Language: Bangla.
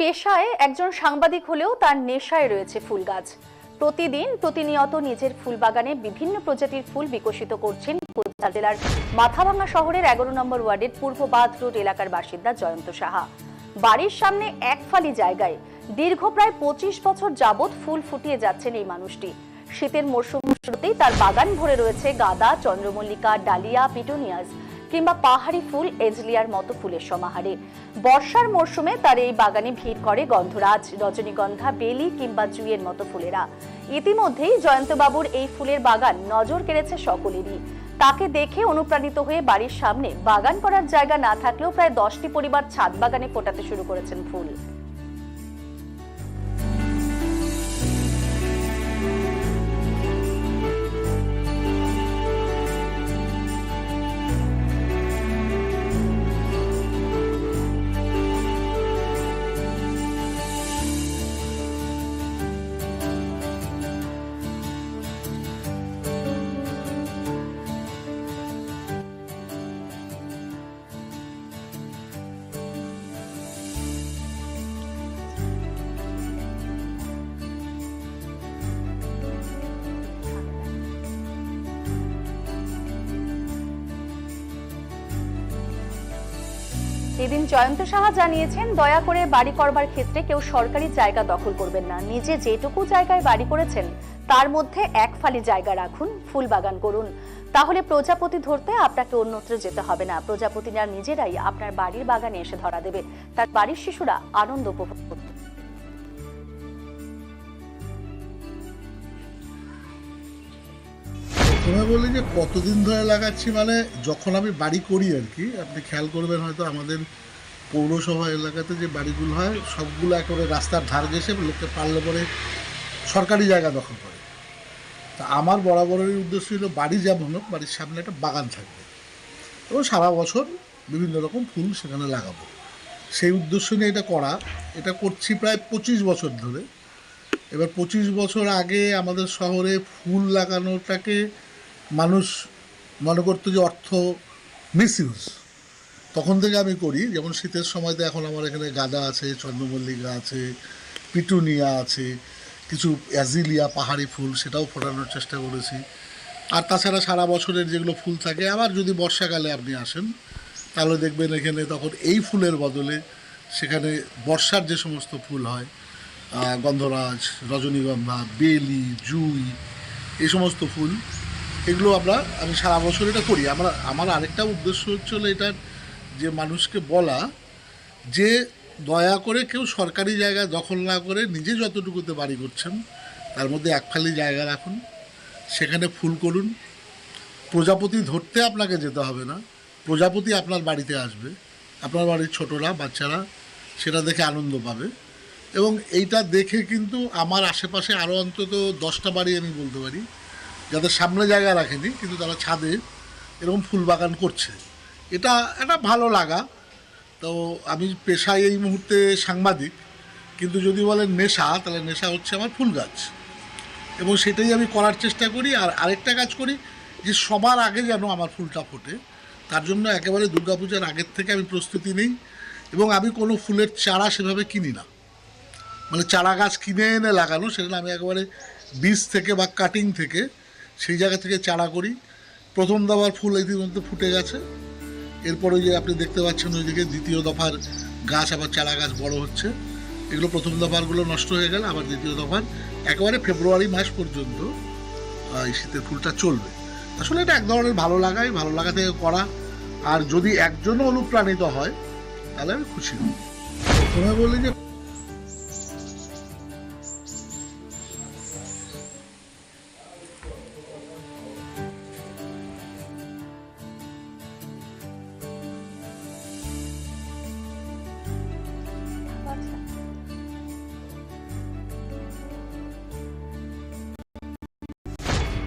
পেশায় একজন সাংবাদিক হলেও তার নেশায় রয়েছে ফুল গাছ প্রতিদিন প্রতিনিয়ত নিজের ফুল বাগানে বিভিন্ন প্রজাতির ফুল বিকশিত করছেন কোচবিহার জেলার মাথাভাঙ্গা শহরের এগারো নম্বর ওয়ার্ডের পূর্ব বাঁধ রোড এলাকার বাসিন্দা জয়ন্ত সাহা। বাড়ির সামনে এক ফালি জায়গায় দীর্ঘ প্রায় পঁচিশ বছর যাবৎ ফুল ফুটিয়ে যাচ্ছেন এই মানুষটি। শীতের মরশুম শুরুতেই তার বাগান ভরে রয়েছে গাঁদা, চন্দ্রমল্লিকা, ডালিয়া, পিটোনিয়াস। কিংবা পাহাড়ি ফুল এজলিয়ার মতো ফুলের সমাহারে। বর্ষার মরশুমে তার এই বাগানে ভিড় করে গন্ধরাজ, রজনীগন্ধা, বেলি কিংবা জুইয়ের মতো ফুলেরা। ইতিমধ্যেই জয়ন্তবাবুর এই ফুলের বাগান নজর কেড়েছে সকলেরই। তাকে দেখে অনুপ্রাণিত হয়ে বাড়ির সামনে বাগান করার জায়গা না থাকলেও প্রায় দশটি পরিবার ছাদ বাগানে ফোটাতে শুরু করেছেন ফুল। এদিন জয়ন্ত সাহা জানিয়েছেন, দয়া করে বাড়ি করবার ক্ষেত্রে কেউ সরকারি জায়গা দখল করবেন না। নিজে যেটুকু জায়গায় বাড়ি করেছেন, তার মধ্যে এক ফালি জায়গা রাখুন, ফুল বাগান করুন। তাহলে প্রজাপতি ধরতে আপনাকে অন্যত্র যেতে হবে না। প্রজাপতিরা নিজেরাই আপনার বাড়ির বাগানে এসে ধরা দেবে, তার বাড়ির শিশুরা আনন্দ উপভোগ করবে। প্রথমে বলি যে কতদিন ধরে লাগাচ্ছি মানে যখন আমি বাড়ি করি আর কি, আপনি খেয়াল করবেন হয়তো আমাদের পৌরসভা এলাকাতে যে বাড়িগুলো হয়, সবগুলো একেবারে রাস্তার ধার ঘেসে লোককে পারলে পরে সরকারি জায়গা দখল করে। তা আমার বরাবরের উদ্দেশ্য ছিল বাড়ি যেমন হোক বাড়ির সামনে একটা বাগান থাকবে। এবং সারা বছর বিভিন্ন রকম ফুল সেখানে লাগাবো। সেই উদ্দেশ্য নিয়ে এটা করা, এটা করছি প্রায় পঁচিশ বছর ধরে। এবার পঁচিশ বছর আগে আমাদের শহরে ফুল লাগানোটাকে মানুষ মনে করতো যে অর্থ মিসইউজ। তখন থেকে আমি করি, যেমন শীতের সময়তে এখন আমার এখানে গাঁদা আছে, চন্দ্রমল্লিকা আছে, পিটুনিয়া আছে, কিছু অ্যাজিলিয়া, পাহাড়ি ফুল, সেটাও ফোটানোর চেষ্টা করেছি। আর তাছাড়া সারা বছরের যেগুলো ফুল থাকে, আবার যদি বর্ষাকালে আপনি আসেন, তাহলে দেখবেন এখানে তখন এই ফুলের বদলে সেখানে বর্ষার যে সমস্ত ফুল হয় গন্ধরাজ, রজনীগন্ধা, বেলি, জুই, এই সমস্ত ফুল এগুলো আমরা, আমি সারা বছর এটা করি। আমরা, আমার আরেকটা উদ্দেশ্য হচ্ছে এটার যে মানুষকে বলা যে দয়া করে কেউ সরকারি জায়গা দখল না করে নিজে যতটুকুতে বাড়ি করছেন, তার মধ্যে এক ফালি জায়গা রাখুন, সেখানে ফুল করুন। প্রজাপতি ধরতে আপনাকে যেতে হবে না। প্রজাপতি আপনার বাড়িতে আসবে। আপনার বাড়ির ছোটরা, বাচ্চারা সেটা দেখে আনন্দ পাবে। এবং এইটা দেখে কিন্তু আমার আশেপাশে আরও অন্তত দশটা বাড়ি আমি বলতে পারি। যাদের সামনে জায়গা রাখেনি, কিন্তু তারা ছাদে এরকম ফুল বাগান করছে। এটা একটা ভালো লাগা। তো আমি পেশায় এই মুহূর্তে সাংবাদিক, কিন্তু যদি বলেন নেশা, তাহলে নেশা হচ্ছে আমার ফুল গাছ। এবং সেটাই আমি করার চেষ্টা করি, আর আরেকটা কাজ করি যে সবার আগে যেন আমার ফুলটা ফোটে। তার জন্য একেবারে দুর্গাপূজার আগের থেকে আমি প্রস্তুতি নিই, এবং আমি কোনো ফুলের চারা সেভাবে কিনি না। মানে চারা গাছ কিনে এনে লাগানো, সেটা আমি একেবারে বীজ থেকে বা কাটিং থেকে সেই জায়গা থেকে চারা করি। প্রথম দফার ফুল ইতিমধ্যে ফুটে গেছে। এরপরে যে আপনি দেখতে পাচ্ছেন ওই ওইদিকে দ্বিতীয় দফার গাছ, আবার চারা গাছ বড় হচ্ছে। এগুলো প্রথম দফারগুলো নষ্ট হয়ে গেল, আবার দ্বিতীয় দফার একেবারে ফেব্রুয়ারি মাস পর্যন্ত এই শীতের ফুলটা চলবে। আসলে এটা এক ধরনের ভালো লাগাই, ভালো লাগা থেকে করা। আর যদি একজনও অনুপ্রাণিত হয়, তাহলে আমি খুশি হব। প্রথমে বলি যে